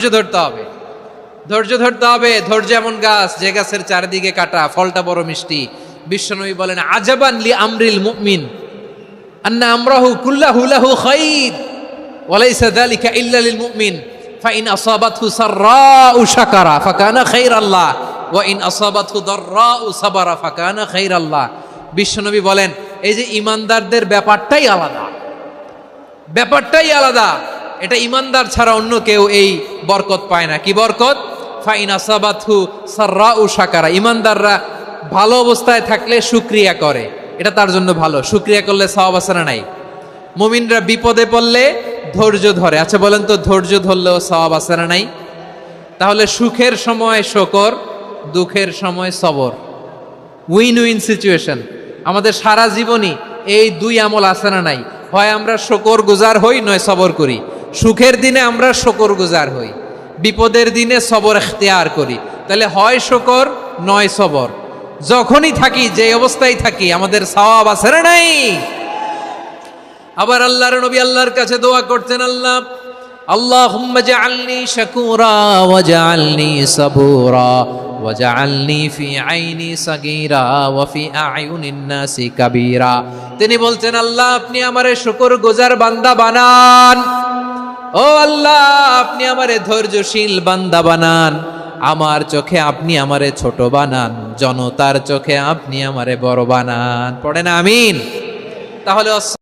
ধৈর্য ধরতে হবে। ধৈর্য ধরতে হবে, ধৈর্য এমন গাছ যে গাছের চারিদিকে কাটা, ফলটা বড় মিষ্টি। বিশ্বনবী বলেন, আজাবান লি আমরিল মুমিন, আন্না আমরাহু কুল্লাহু লাহু খাইর, ওয়ালাইসা যালিকা ইল্লা লিল মুমিন, ফাইন আসাবাতহু সাররাউ শাকারা, ফাকানা খাইরাল্লাহ, ওয়া ইন আসাবাতহু দাররাউ সাবারা, ফাকানা খাইরাল্লাহ। বিশ্বনবী বলেন, এই যে ইমানদারদের ব্যাপারটাই আলাদা। ব্যাপারটাই আলাদা। এটা ইমানদার ছাড়া অন্য কেউ এই বরকত পায় না। কি বরকত? ফাইন আসাবাথু সাররা ও সাকারা ইমানদাররা ভালো অবস্থায় থাকলে সুক্রিয়া করে। এটা তার জন্য ভালো। সুক্রিয়া করলে আছে না নাই? মুমিনরা বিপদে পড়লে ধৈর্য ধরে। আচ্ছা বলেন তো, ধৈর্য ধরলেও আছে না নাই? তাহলে সুখের সময় শকর, দুঃখের সময় সবর। উইন উইন সিচুয়েশন আমাদের সারা জীবনই এই দুই আমল না নাই? হয় আমরা শকর গুজার হই, নয় সবর করি। সুখের দিনে আমরা শকর গুজার হই। বিপদের দিনে সবর এখতিয়ার করি। তাহলে হয় শকর, নয় সবর। যখনই থাকি, যে অবস্থায় থাকি, আমাদের সওয়াব আছে না নাই? আবার আল্লাহর নবী আল্লাহর কাছে দোয়া করতেন, আল্লাহ আল্লাহ হুম্মা জাআলনি শাকুরা ওয়া জাআলনি ওয়াজআলনি ফি আইনি সাগীরা ওয়া ফি আয়ুনিন নাসি কাবীরা তিনি বলছেন, আল্লাহ, আপনি আমারে শুকর গুজার বান্দা বানান। ও আল্লাহ, আপনি আমারে ধৈর্যশীল বান্দা বানান। আমার চোখে আপনি আমারে ছোট বানান, জনতার চোখে আপনি আমারে বড় বানান। পড়ে না, আমিন? তাহলে